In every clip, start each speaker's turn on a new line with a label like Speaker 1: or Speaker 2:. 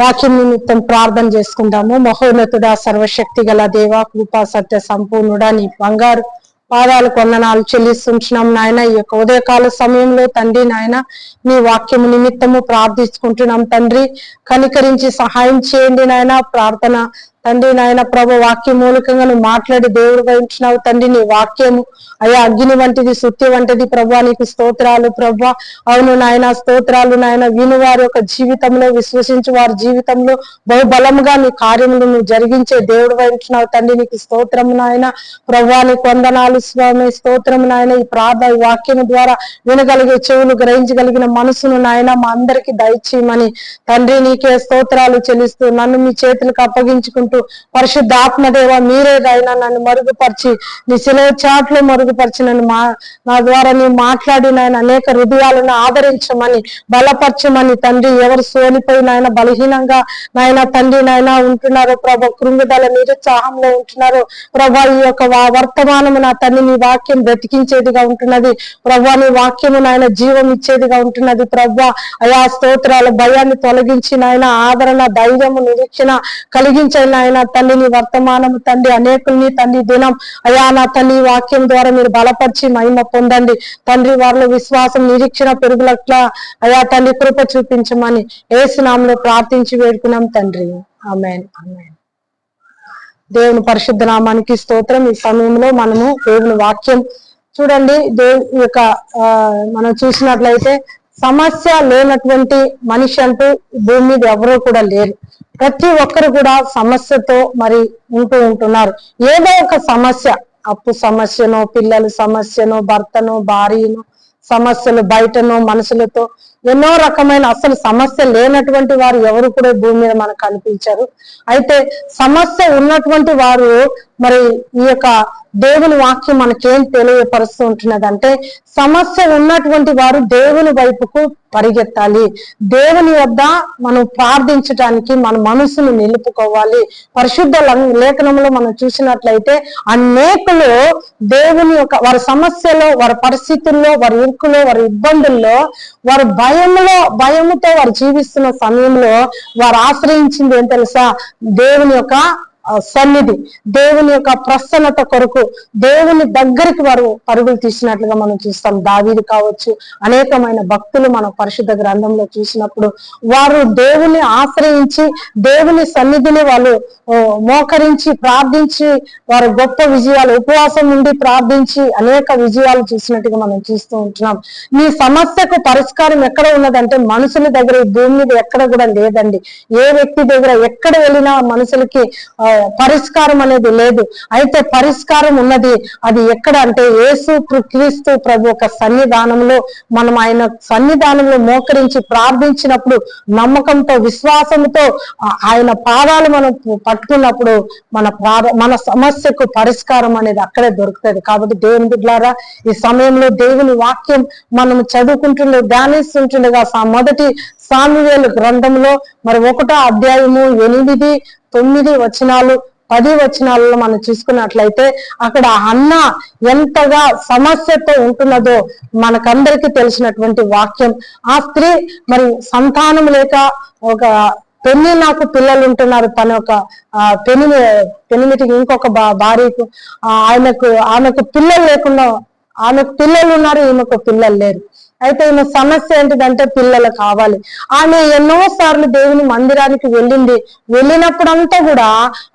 Speaker 1: వాక్యం నిమిత్తం ప్రార్థన చేసుకుందాము. మహోన్నతుడా సర్వశక్తి గల దేవ కృపా సత్య సంపూర్ణుడా నీ బంగారు పాదాలు కొందనాలు చెల్లిస్తున్నాం నాయన. ఈ యొక్క ఉదయకాల సమయంలో తండ్రి నాయన నీ వాక్యము నిమిత్తము ప్రార్థించుకుంటున్నాం తండ్రి. కనికరించి సహాయం చేయండి నాయన. ప్రార్థన తండ్రి నాయన ప్రభు వాక్యం మూలకంగా నువ్వు మాట్లాడి దేవుడు వహించినావు తండ్రి నీ వాక్యము అయ్యా అగ్ని వంటిది సుత్తి వంటిది ప్రభు నీకు స్తోత్రాలు ప్రభా. అవును నాయన స్తోత్రాలు నాయన విను వారి యొక్క జీవితంలో విశ్వసించి వారి జీవితంలో బహుబలముగా నీ కార్యములు నువ్వు జరిగించే దేవుడు వహించినావు తండ్రి నీకు స్తోత్రము నాయన. ప్రభు నీకు వందనాలు స్వామి స్తోత్రము నాయన. ఈ ప్రార్థ ఈ వాక్యం ద్వారా వినగలిగే చెవులు గ్రహించగలిగిన మనసును నాయన మా అందరికి దయచేయమని. తండ్రి నీకే స్తోత్రాలు చెల్లిస్తూ నన్ను మీ చేతులకు అప్పగించుకుంటూ వేడుకుంటూ పరిశుద్ధ ఆత్మదేవ మీరే నాయన నన్ను మరుగుపరిచి నీ శిలవ చాట్లో మరుగుపరిచి నన్ను మా నా ద్వారా నీ మాట్లాడిన ఆయన అనేక హృదయాలను ఆదరించమని బలపరచమని తండ్రి ఎవరు సోలిపోయిన ఆయన బలహీనంగా నాయన తండ్రి నాయన ఉంటున్నారు ప్రభ కృంగుదల నిరుత్సాహంలో ఉంటున్నారు ప్రభా ఈ యొక్క వర్తమానము నా తండ్రి నీ వాక్యం బ్రతికించేదిగా ఉంటున్నది. ప్రభా నీ వాక్యము నాయన జీవం ఇచ్చేదిగా ఉంటున్నది ప్రభా. అయా స్తోత్రాల భయాన్ని తొలగించి నాయన ఆదరణ ధైర్యము నిరీక్షణ కలిగించండి ఆయన తల్లి నీ వర్తమానము తండ్రి అనేకుల్ని తండ్రి దినం. అయా నా తల్లి వాక్యం ద్వారా మీరు బలపరిచి మహిమ పొందండి. తండ్రి వారిలో విశ్వాసం నిరీక్షణ పెరుగులట్లా అయా తల్లి కృప చూపించమని ఏసునాంలో ప్రార్థించి వేడుకున్నాం తండ్రి. Amen amen. దేవుని పరిశుద్ధ నామానికి స్తోత్రం. ఈ సమయంలో మనము దేవుని వాక్యం చూడండి. దేవు యొక్క మనం చూసినట్లయితే సమస్య లేనటువంటి మనిషి అంటూ భూమి మీద ఎవరూ కూడా లేరు. ప్రతి ఒక్కరు కూడా సమస్యతో మరి ఉంటూ ఉంటున్నారు. ఏదో ఒక సమస్య అప్పు సమస్యను పిల్లల సమస్యను భర్తను భార్యను సమస్యలు బయటను మనుషులతో ఎన్నో రకమైన అసలు సమస్య లేనటువంటి వారు ఎవరు కూడా భూమి మీద మనకు కనిపించారు. అయితే సమస్య ఉన్నటువంటి వారు మరి ఈ యొక్క దేవుని వాక్యం మనకేం తెలియపరుస్తూ ఉంటున్నది అంటే సమస్య ఉన్నటువంటి వారు దేవుని వైపుకు పరిగెత్తాలి. దేవుని వద్ద మనం ప్రార్థించడానికి మన మనసును నిలుపుకోవాలి. పరిశుద్ధ లేఖనంలో మనం చూసినట్లయితే అనేకులు దేవుని యొక్క వారి సమస్యలో వారి పరిస్థితుల్లో వారి ఇరుకులో వారి ఇబ్బందుల్లో వారు భయంలో భయముతో వారు జీవిస్తున్న సమయంలో వారు ఆశ్రయించింది ఏం తెలుసా? దేవుని యొక్క సన్నిధి దేవుని యొక్క ప్రసన్నత కొరకు దేవుని దగ్గరికి వారు పరుగులు తీసినట్లుగా మనం చూస్తాం. దావీది కావచ్చు అనేకమైన భక్తులు మనం పరిశుద్ధ గ్రంథంలో చూసినప్పుడు వారు దేవుని ఆశ్రయించి దేవుని సన్నిధిని వాళ్ళు మోకరించి ప్రార్థించి వారు గొప్ప విజయాలు ఉపవాసం ఉండి ప్రార్థించి అనేక విజయాలు చూసినట్టుగా మనం చూస్తూ ఉంటున్నాం. మీ సమస్యకు పరిష్కారం ఎక్కడ ఉన్నదంటే మనుషుల దగ్గర ఈ భూమి మీద ఎక్కడ కూడా లేదండి. ఏ వ్యక్తి దగ్గర ఎక్కడ వెళ్ళినా మనుషులకి ఆ, పరిష్కారం అనేది లేదు. అయితే పరిష్కారం ఉన్నది. అది ఎక్కడ అంటే యేసు క్రీస్తు ప్రభు ఒక సన్నిధానంలో మనం ఆయన సన్నిధానంలో మోకరించి ప్రార్థించినప్పుడు నమ్మకంతో విశ్వాసంతో ఆయన పాదాలు మనం పట్టుకున్నప్పుడు మన మన సమస్యకు పరిష్కారం అనేది అక్కడే దొరుకుతుంది. కాబట్టి దేవుని బిడ్డలారా ఈ సమయంలో దేవుని వాక్యం మనం చదువుకుంటుండే ధ్యానిస్తుంటుండగా మొదటి సామువేలు గ్రంథంలో మరి ఒకటో అధ్యాయము ఎనిమిది తొమ్మిది వచనాలు పది వచనాలలో మనం చూసుకున్నట్లయితే అక్కడ అన్న ఎంతగా సమస్యతో ఉంటున్నదో మనకందరికీ తెలిసినటువంటి వాక్యం. ఆ స్త్రీ మరి సంతానం లేక ఒక పెళ్ళి నాకు పిల్లలు ఉంటున్నారు. తన ఒక ఆ పెని పెనిమిటికి ఇంకొక భార్యకు ఆయనకు ఆమెకు పిల్లలు లేకుండా ఆమెకు పిల్లలు ఉన్నారు ఈమెకు పిల్లలు లేరు. అయితే ఈమె సమస్య ఏంటిదంటే పిల్లలు కావాలి. ఆమె ఎన్నో సార్లు దేవుని మందిరానికి వెళ్ళింది. వెళ్ళినప్పుడంతా కూడా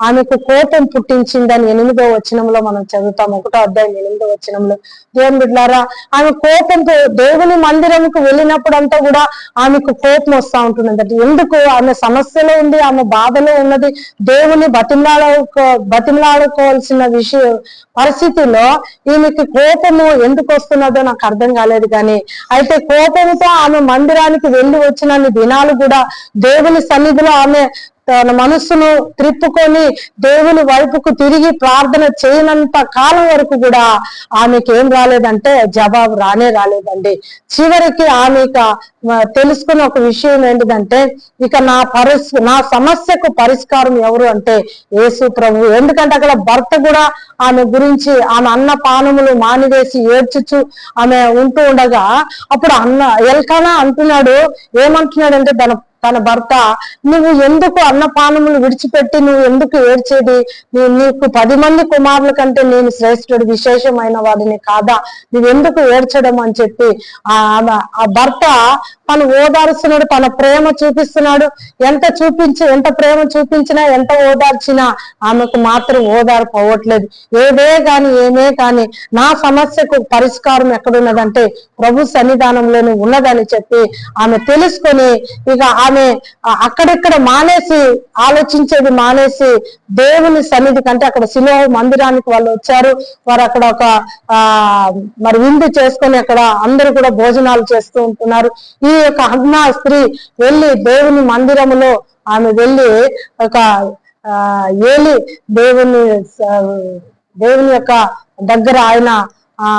Speaker 1: ఆమెకు కోపం పుట్టించిందని ఎనిమిదో వచనంలో మనం చదువుతాం. ఒకటో అధ్యాయం ఎనిమిదో వచనంలో. దేవుని బిడ్డారా ఆమె కోపంతో దేవుని మందిరంకు వెళ్ళినప్పుడంతా కూడా ఆమెకు కోపం వస్తా ఉంటుందంటే. ఎందుకు? ఆమె సమస్యలో ఉంది ఆమె బాధలో ఉన్నది. దేవుని బతిమలాడుకో బతిమలాడుకోవాల్సిన విషయం పరిస్థితిలో ఈమెకి కోపము ఎందుకు వస్తున్నదో నాకు అర్థం కాలేదు కానీ అయితే కోపంతో ఆమె మందిరానికి వెళ్ళి వచ్చిన దినాలు కూడా దేవుని సన్నిధిలో ఆమె తన మనస్సును త్రిప్పుకొని దేవుని వైపుకు తిరిగి ప్రార్థన చేయనంత కాలం వరకు కూడా ఆమెకి ఏం రాలేదంటే జవాబు రానే రాలేదండి. చివరికి ఆమె ఇక తెలుసుకున్న ఒక విషయం ఏంటిదంటే ఇక నా పరిస్ నా సమస్యకు పరిష్కారం ఎవరు అంటే యేసు ప్రభు. ఎందుకంటే అక్కడ భర్త కూడా ఆమె గురించి ఆమె అన్న పానములు మానివేసి ఏడ్చుచు ఆమె ఉంటూ ఉండగా అప్పుడు అన్న ఎల్కానా అంటున్నాడు ఏమంటున్నాడంటే తన తన భర్త నువ్వు ఎందుకు అన్నపానములు విడిచిపెట్టి నువ్వు ఎందుకు ఏడ్చేది? నీ- నీకు పది మంది కుమారుల కంటే నేను శ్రేష్ఠుడు విశేషమైన వాడిని కాదా? నువ్వెందుకు ఏడ్చడం? అని చెప్పి ఆ ఆ భర్త తను ఓదారుస్తున్నాడు తన ప్రేమ చూపిస్తున్నాడు. ఎంత చూపించి ఎంత ప్రేమ చూపించినా ఎంత ఓదార్చినా ఆమెకు మాత్రం ఓదార్పు అవ్వట్లేదు. ఏదే కాని ఏమే కాని నా సమస్యకు పరిష్కారం ఎక్కడున్నదంటే ప్రభు సన్నిధానంలోనే ఉన్నదని చెప్పి ఆమె తెలుసుకొని ఇక ఆమె ఆ- అక్కడిక్కడ మానేసి ఆలోచించేది మానేసి దేవుని సన్నిధి కంటే అక్కడ శిలో మందిరానికి వాళ్ళు వచ్చారు. వారు అక్కడ ఒక ఆ మరి విందు చేసుకొని అక్కడ అందరూ కూడా భోజనాలు చేస్తూ ఉంటున్నారు. ఈ యొక్క అజ్ఞా స్త్రీ వెళ్ళి దేవుని మందిరములో ఆమె వెళ్ళి ఒక ఆ ఏలి దేవుని దేవుని యొక్క దగ్గర ఆయన ఆ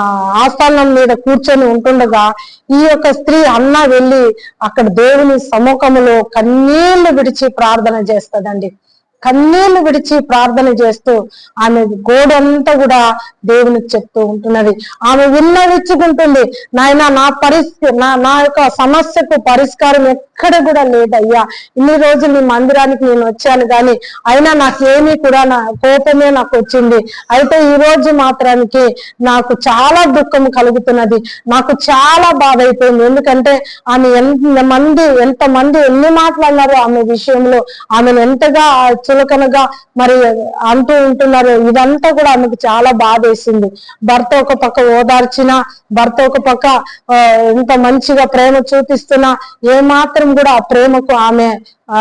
Speaker 1: ఆస్థానం మీద కూర్చొని ఉంటుండగా ఈ యొక్క స్త్రీ అన్న వెళ్ళి అక్కడ దేవుని సముఖములో కన్నీళ్ళు విడిచి ప్రార్థన చేస్తదండి. కన్నీళ్ళు విడిచి ప్రార్థన చేస్తూ ఆమె గోడంతా కూడా దేవునికి చెప్తూ ఉంటున్నది. ఆమె విన్నవిచ్చుకుంటుంది నాయన నా పరిస్థితి నా నా యొక్క సమస్యకు పరిష్కారం ఎక్కడ కూడా లేదయ్యా. ఇన్ని రోజులు నీ మందిరానికి నేను వచ్చాను కానీ అయినా నాకేమీ కూడా నా కోపమే నాకు వచ్చింది. అయితే ఈ రోజు మాత్రానికి నాకు చాలా దుఃఖం కలుగుతున్నది. నాకు చాలా బాధ అయిపోయింది. ఎందుకంటే ఆమె ఎంత మంది ఎంత మంది ఎన్ని మాట్లాడినారో ఆమె విషయంలో ఆమెను ఎంతగా చులకనగా మరి అంటూ ఉంటున్నారు. ఇదంతా కూడా ఆమెకు చాలా బాధ వేసింది. భర్త ఒక పక్క ఓదార్చిన భర్త ఒక పక్క ఎంత మంచిగా ప్రేమ చూపిస్తున్నా ఏ మాత్రం కూడా ఆ ప్రేమకు ఆమె ఆ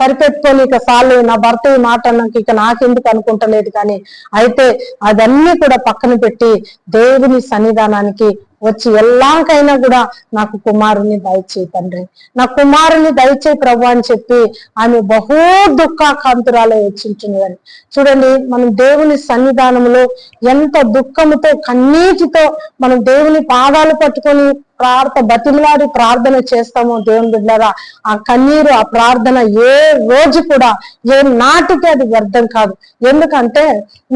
Speaker 1: సరిపెట్టుకొని ఇక సార్లు నా భర్త ఈ మాట అన్నాక ఇక నాకెందుకు అనుకుంటలేదు కానీ అయితే అదన్నీ కూడా పక్కన పెట్టి దేవుని సన్నిధానానికి వచ్చి ఎలాకైనా కూడా నాకు కుమారుని దయచేయి తండ్రి. నా కుమారుని దయచేయి ప్రభు అని చెప్పి ఆమె బహు దుఃఖాకాంతురాలే వచ్చింటున్నదని చూడండి మనం దేవుని సన్నిధానంలో ఎంత దుఃఖముతో కన్నీటితో మనం దేవుని పాదాలు పట్టుకొని ప్రార్థ బతిమలాడి ప్రార్థన చేస్తామో దేవుని బిడ్డలారా. ఆ కన్నీరు ఆ ప్రార్థన ఏ రోజు కూడా ఏ నాటికి అది వ్యర్థం కాదు. ఎందుకంటే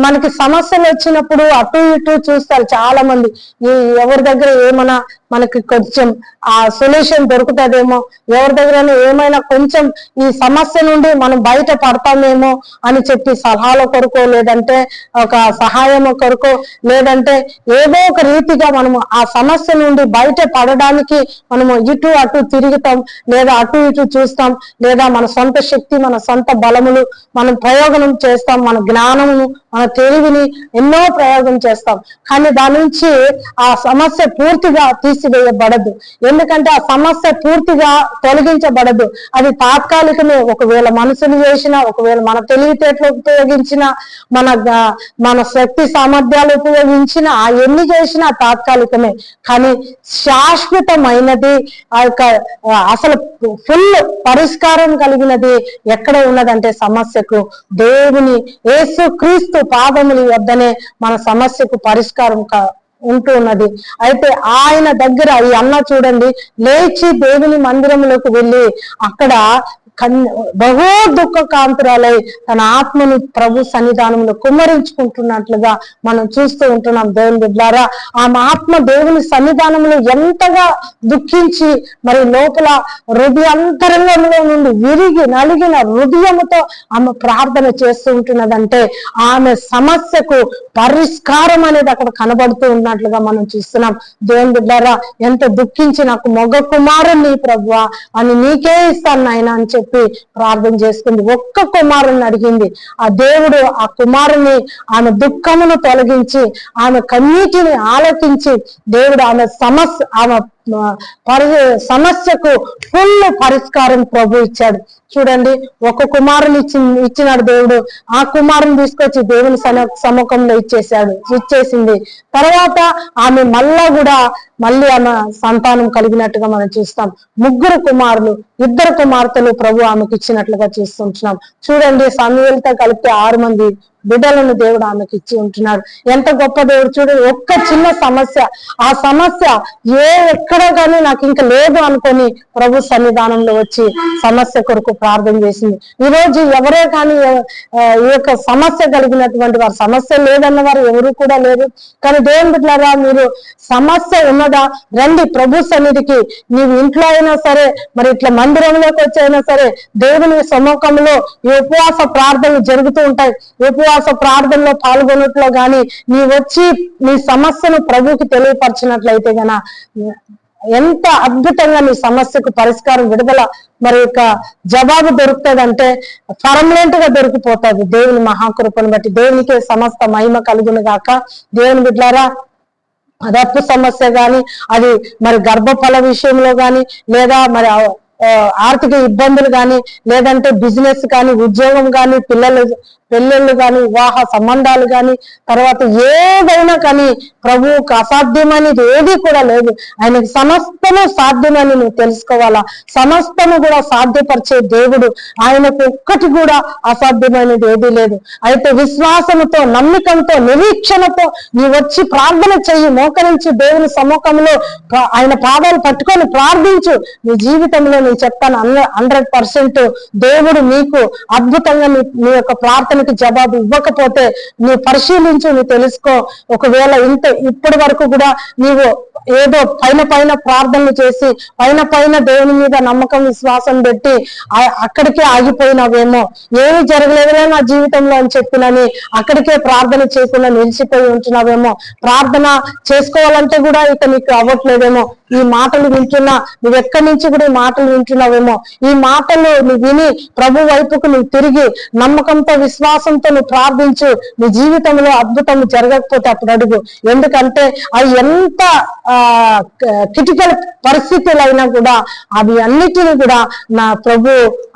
Speaker 1: మనకి సమస్యలు వచ్చినప్పుడు అటు ఇటు చూస్తారు చాలా మంది ఈ ఎవరి దగ్గర ఏమైనా మనకి కొంచెం ఆ సొల్యూషన్ దొరుకుతుందేమో ఎవరి దగ్గర ఏమైనా కొంచెం ఈ సమస్య నుండి మనం బయట పడతామేమో అని చెప్పి సలహాల కొరకు లేదంటే ఒక సహాయం కొరకు లేదంటే ఏదో ఒక రీతిగా మనము ఆ సమస్య నుండి బయట పడడానికి మనము ఇటు అటు తిరుగుతాం లేదా అటు ఇటు చూస్తాం లేదా మన సొంత శక్తి మన సొంత బలములు మనం ప్రయోగం చేస్తాం మన జ్ఞానము మన తెలివిని ఎన్నో ప్రయోగం చేస్తాం. కానీ దాని నుంచి ఆ సమస్య పూర్తిగా తీసివేయబడదు. ఎందుకంటే ఆ సమస్య పూర్తిగా తొలగించబడదు. అది తాత్కాలికమే. ఒకవేళ మనసులు చేసిన ఒకవేళ మన తెలివితేటలు ఉపయోగించిన మన మన శక్తి సామర్థ్యాలు ఉపయోగించిన ఆ ఎన్ని చేసినా తాత్కాలికమే. కానీ శాశ్వతమైనది ఆ యొక్క అసలు ఫుల్ పరిష్కారం కలిగినది ఎక్కడ ఉన్నదంటే సమస్యకు దేవుని యేసు క్రీస్తు పాదముల వద్దనే మన సమస్యకు పరిష్కారం కా ఉంటూ ఉన్నది. అయితే ఆయన దగ్గర ఈ అన్న చూడండి లేచి దేవుని మందిరంలోకి వెళ్ళి అక్కడ కన్ బహు దుఃఖ కాంతురాలై తన ఆత్మని ప్రభు సన్నిధానంలో కుమ్మరించుకుంటున్నట్లుగా మనం చూస్తూ ఉంటున్నాం దేవుని బిడ్డారా ఆమె ఆత్మ దేవుని సన్నిధానంలో ఎంతగా దుఃఖించి మరి లోపల హృదయ అంతరంగంలో నుండి విరిగి నలిగిన హృదయముతో ఆమె ప్రార్థన చేస్తూ ఉంటున్నదంటే ఆమె సమస్యకు పరిష్కారం అనేది అక్కడ కనబడుతూ ఉన్నట్లుగా మనం చూస్తున్నాం. దేవుని బిడ్డారా ఎంత దుఃఖించి నాకు మొగ కుమారుని ప్రభు అని నీకే ఇస్తాను నాయన అని చెప్పి ప్రార్థన చేసుకుంది. ఒక్క కుమారుని అడిగింది. ఆ దేవుడు ఆ కుమారుని ఆమె దుఃఖమును తొలగించి ఆమె కన్నీటిని ఆలకించి దేవుడు ఆమె సమస్య ఆమె పరి సమస్యకు ఫుల్ పరిష్కారం ప్రభు ఇచ్చాడు. చూడండి ఒక కుమారుని ఇచ్చి ఇచ్చినాడు దేవుడు. ఆ కుమారుని తీసుకొచ్చి దేవుని సన- సముఖంలో ఇచ్చేసాడు ఇచ్చేసింది. తర్వాత ఆమె మళ్ళా కూడా మళ్ళీ ఆమె సంతానం కలిగినట్టుగా మనం చూస్తాం. ముగ్గురు కుమారులు ఇద్దరు కుమార్తెలు ప్రభు ఆమెకు ఇచ్చినట్లుగా చూస్తుంటున్నాం. చూడండి సమయంతో కలిపితే ఆరు మంది బిడ్డలను దేవుడు ఆమెకి ఇచ్చి ఉంటున్నాడు. ఎంత గొప్ప దేవుడు చూడు ఒక్క చిన్న సమస్య. ఆ సమస్య ఏ ఎక్కడ కానీ నాకు ఇంకా లేదు అనుకొని ప్రభు సన్నిధానంలో వచ్చి సమస్య కొరకు ప్రార్థన చేసింది. ఈ రోజు ఎవరే కానీ ఈ యొక్క సమస్య కలిగినటువంటి వారు సమస్య లేదన్న వారు ఎవరు కూడా లేరు. కానీ దేవుని బిడ్డలారా మీరు సమస్య ఉన్నదా రండి ప్రభు సన్నిధికి. నీవు ఇంట్లో అయినా సరే మరి ఇట్లా మందిరంలోకి వచ్చి అయినా సరే దేవుని సముఖంలో ఈ ఉపవాస ప్రార్థనలు జరుగుతూ ఉంటాయి. ఉపవాస విశ్వాస ప్రార్థనలో పాల్గొనట్లో గాని నీ వచ్చి నీ సమస్యను ప్రభుకి తెలియపరిచినట్లయితే గన ఎంత అద్భుతంగా నీ సమస్యకు పరిష్కారం విడుదల మరి యొక్క జవాబు దొరుకుతుందంటే పర్మనెంట్గా దొరికిపోతుంది దేవుని మహాకృపను బట్టి. దేవునికే సమస్త మహిమ కలుగును గాక. దేవుని బిడ్డారా అది అప్పు సమస్య గాని అది మరి గర్భఫల విషయంలో గాని లేదా మరి ఆర్థిక ఇబ్బందులు కానీ లేదంటే బిజినెస్ కానీ ఉద్యోగం కానీ పిల్లలు పెళ్ళిళ్ళు కానీ వివాహ సంబంధాలు కానీ తర్వాత ఏదైనా కానీ ప్రభువుకు అసాధ్యమైనది ఏది కూడా లేదు. ఆయనకు సమస్తము సాధ్యమని నువ్వు తెలుసుకోవాలా? సమస్తము కూడా సాధ్యపరిచే దేవుడు ఆయనకు ఒక్కటి కూడా అసాధ్యమైనది ఏదీ లేదు. అయితే విశ్వాసముతో నమ్మకంతో నిరీక్షణతో నీ వచ్చి ప్రార్థన చెయ్యి మోకరించి దేవుని సముఖంలో ఆయన పాదాలు పట్టుకొని ప్రార్థించు. నీ జీవితంలో నేను చెప్తాను హండ్రెడ్ పర్సెంట్ దేవుడు నీకు అద్భుతంగా నీ యొక్క ప్రార్థన ప్రార్థనకి జవాబు ఇవ్వకపోతే నీ పరిశీలించు నువ్వు తెలుసుకో. ఒకవేళ ఇంత ఇప్పటి వరకు కూడా నీవు ఏదో పైన పైన ప్రార్థనలు చేసి పైన పైన దేవుని మీద నమ్మకం విశ్వాసం పెట్టి అక్కడికే ఆగిపోయినావేమో. ఏమి జరగలేదులే నా జీవితంలో అని చెప్పినని అక్కడికే ప్రార్థన చేయకుండా నిలిచిపోయి ఉంటున్నావేమో. ప్రార్థన చేసుకోవాలంటే కూడా ఇక నీకు అవ్వట్లేదేమో. ఈ మాటలు వింటున్నా నువ్వు ఎక్కడి నుంచి కూడా ఈ మాటలు వింటున్నావేమో. ఈ మాటలు నువ్వు విని ప్రభు వైపుకు నువ్వు తిరిగి నమ్మకంతో విశ్వాసంతో నువ్వు ప్రార్థించు. నీ జీవితంలో అద్భుతం జరగకపోతే అప్పుడు అడుగు. ఎందుకంటే అవి ఎంత ఆ క్రిటికల్ పరిస్థితులైనా కూడా అవి అన్నిటిని కూడా నా ప్రభు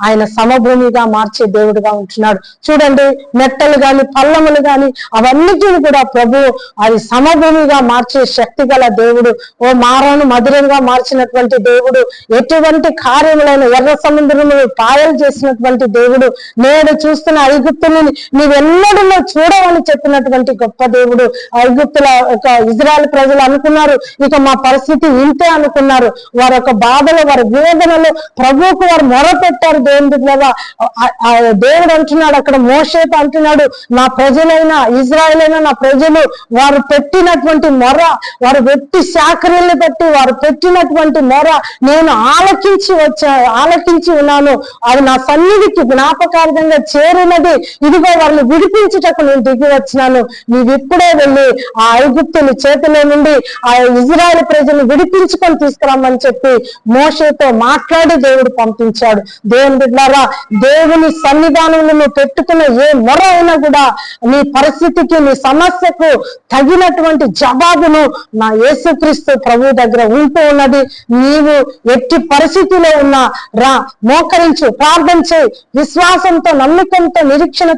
Speaker 1: ఆయన సమభూమిగా మార్చే దేవుడుగా ఉంటున్నాడు. చూడండి మెట్టలు గాని పల్లములు గాని అవన్నిటిని కూడా ప్రభు అది సమభూమిగా మార్చే శక్తి గల దేవుడు. ఓ మారాను మధురంగా మార్చినటువంటి దేవుడు. ఎటువంటి కార్యములైన ఎర్ర సముద్రములు పాయలు చేసినటువంటి దేవుడు. నేను చూస్తున్న ఐగుప్తును నీవెన్నడూ చూడవని చెప్పినటువంటి గొప్ప దేవుడు. ఐగుప్తుల ఒక ఇజ్రాయల్ ప్రజలు అనుకున్నారు. ఇక మా పరిస్థితి ఇంతే అనుకున్నారు. వారి యొక్క బాధలు వారి వేదనలు ప్రభువుకు వారు మొర పెట్టారు ద్వారా దేవుడు అంటున్నాడు అక్కడ మోషేత అంటున్నాడు నా ప్రజలైన ఇజ్రాయల్ అయిన నా ప్రజలు వారు పెట్టినటువంటి మొర వారు పెట్టి శాఖరీలు పెట్టి వారు పెట్టినటువంటి మొర నేను ఆలకించి వచ్చా ఆలకించి ఉన్నాను. అది నా సన్నిధికి జ్ఞాపకార్థంగా చేరినది ఇదిగో వాళ్ళని విడిపించుటకు నేను దిగి వచ్చినాను. నీవిప్పుడే వెళ్ళి ఆ ఐగుప్తుని చేతిలో నుండి ఆ ఇజ్రాయల్ ప్రజలు విడిపించుకొని తీసుకురమ్మని చెప్పి మోషతో మాట్లాడి దేవుడు పంపించాడు. దేవుని బిడ్డారా దేవుని సన్నిధానంలో నువ్వు పెట్టుకున్న ఏ మొర అయినా కూడా నీ పరిస్థితికి నీ సమస్యకు తగినటువంటి జవాబును నా యేసుక్రీస్తు ప్రభు దగ్గర ఉంటూ ఉన్నది. నీవు ఎట్టి పరిస్థితిలో ఉన్నా రా మోకరించు ప్రార్థన చేయి. విశ్వాసంతో నమ్మకంతో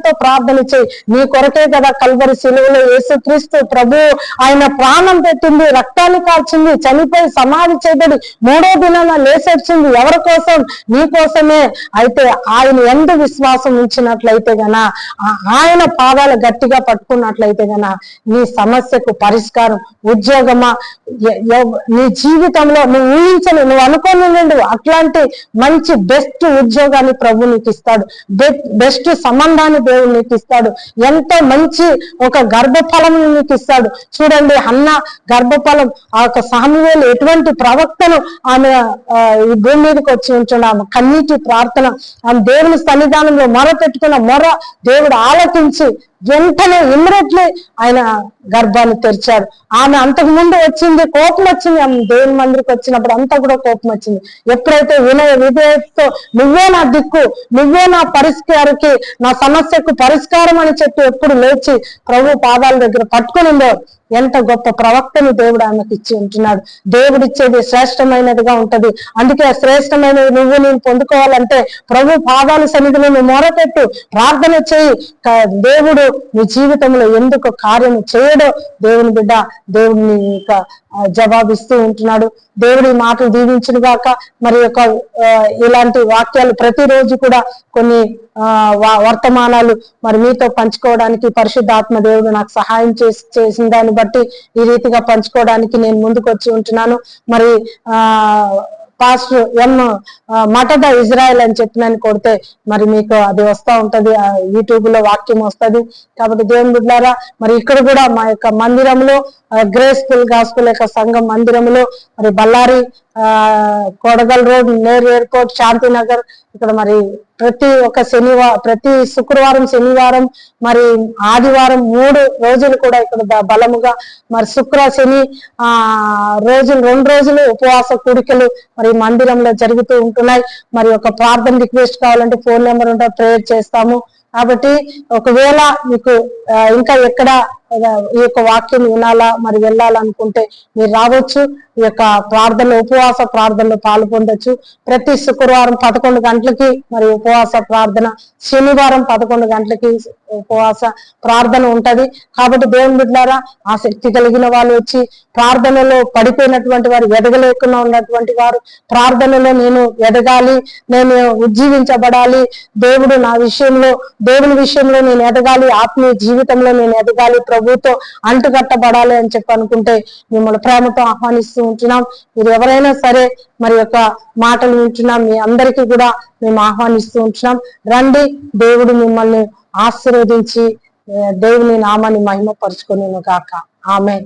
Speaker 1: నిరీక్షణతో ప్రార్థన చేయి. నీ కొరకే కదా కల్వరి శిలువలో యేసుక్రీస్తు ప్రభు ఆయన ప్రాణం పెట్టింది రక్తాన్ని కార్చింది చనిపోయి సమాధి చేయబడి మూడో దినాన లేసొచ్చింది. ఎవరి కోసం? నీ కోసమే. అయితే ఆయన ఎందు విశ్వాసం ఉంచినట్లయితే గన ఆయన పాదాలు గట్టిగా పట్టుకున్నట్లయితే గన నీ సమస్యకు పరిష్కారం ఉద్యోగమా నీ జీవితంలో నువ్వు ఊహించని నువ్వు అనుకోని నుండి అట్లాంటి మంచి బెస్ట్ ఉద్యోగాన్ని ప్రభు నీకు ఇస్తాడు బెస్ట్ సంబంధాన్ని దేవుడు నీకు ఇస్తాడు. ఎంతో మంచి ఒక గర్భఫలం నీకు ఇస్తాడు. చూడండి అన్న గర్భఫలం ఆ యొక్క సామ్యులు ఎటువంటి ప్రవక్తను ఆమె ఈ భూమి మీదకి వచ్చి ఉంటున్నాము కన్నీటి ప్రార్థన ఆమె దేవుని సన్నిధానంలో మొర పెట్టుకున్న మొర దేవుడు ఆలకించి వెంటనే ఇమ్మీడియట్లీ ఆయన గర్భాన్ని తెరిచాడు ఆమె అంతకు ముందు వచ్చింది కోపం వచ్చింది. ఆమె దేవుని మందిరికి వచ్చినప్పుడు అంతా కూడా కోపం వచ్చింది. ఎప్పుడైతే వినయ విధేయతతో నువ్వే నా దిక్కు నువ్వే నా పరిష్కారకి నా సమస్యకు పరిష్కారం అని చెప్పి ఎప్పుడు లేచి ప్రభు పాదాల దగ్గర పట్టుకునిందో ఎంత గొప్ప ప్రవక్తని దేవుడు ఆమెకు ఇచ్చి ఉంటున్నాడు. దేవుడు ఇచ్చేది శ్రేష్టమైనదిగా ఉంటది. అందుకే ఆ శ్రేష్టమైనది నువ్వు నేను పొందుకోవాలంటే ప్రభు పాదాల సన్నిధిలో నువ్వు మొరపెట్టు. ప్రార్థన చేయి. దేవుడు నీ జీవితంలో ఎందుకు కార్యము చేయడో దేవుని బిడ్డ దేవుడిని జవాబిస్తూ ఉంటున్నాడు. దేవుడి మాటలు దీవించిన గాక మరి యొక్క ఇలాంటి వాక్యాలు ప్రతిరోజు కూడా కొన్ని వర్తమానాలు మరి మీతో పంచుకోవడానికి పరిశుద్ధాత్మ దేవుడు నాకు సహాయం చేసి చేసిన దాన్ని బట్టి ఈ రీతిగా పంచుకోవడానికి నేను ముందుకు వచ్చి ఉంటున్నాను. మరి ఆ పాస్టర్ ఎం మటద ఇజ్రాయెల్ అని చెప్పినని కొడితే మరి మీకు అది వస్తా ఉంటది ఆ యూట్యూబ్లో వాక్యం వస్తుంది. కాబట్టి దేవుని బిడ్డారా మరి ఇక్కడ కూడా మా యొక్క మందిరంలో గ్రేస్ఫుల్ గాస్పుల్ యొక్క సంఘం మందిరంలో మరి బళ్ళారి ఆ Kodagal road near airport Shantinagar ఇక్కడ మరి ప్రతి ఒక్క శనివారం ప్రతి శుక్రవారం శనివారం మరి ఆదివారం మూడు రోజులు కూడా ఇక్కడ బలముగా మరి శుక్ర శని ఆ రోజులు రెండు రోజులు ఉపవాస కూడికలు మరి మందిరంలో జరుగుతూ ఉంటున్నాయి. మరి ఒక ప్రార్థన రిక్వెస్ట్ కావాలంటే ఫోన్ నెంబర్ ఉంటే ప్రేయర్ చేస్తాము. కాబట్టి ఒకవేళ మీకు ఇంకా ఎక్కడ ఈ యొక్క వాక్యం వినాలా మరి వెళ్ళాలనుకుంటే మీరు రావచ్చు. ఈ యొక్క ప్రార్థనలు ఉపవాస ప్రార్థనలు పాల్పొందొచ్చు ప్రతి శుక్రవారం పదకొండు గంటలకి మరి ఉపవాస ప్రార్థన శనివారం పదకొండు గంటలకి ఉపవాస ప్రార్థన ఉంటది. కాబట్టి దేవుని బిడ్డారా ఆసక్తి కలిగిన వాళ్ళు వచ్చి ప్రార్థనలో పడిపోయినటువంటి వారు ఎదగలేకుండా ఉన్నటువంటి వారు ప్రార్థనలో నేను ఎదగాలి నేను ఉజ్జీవించబడాలి దేవుడు నా విషయంలో దేవుని విషయంలో నేను ఎదగాలి ఆత్మీయ జీవితంలో నేను ఎదగాలి ప్రభుతో అంటుకట్టబడాలి అని చెప్పి అనుకుంటే మిమ్మల్ని ప్రేమతో ఆహ్వానిస్తూ ఉంటున్నాం. మీరు ఎవరైనా సరే మరి యొక్క మాటలు వింటున్నాం మీ అందరికీ కూడా మేము ఆహ్వానిస్తూ ఉంటున్నాం. రండి దేవుడు మిమ్మల్ని ఆశీర్వదించి దేవుని నామాన్ని మహిమపరుచుకొని కాక ఆమె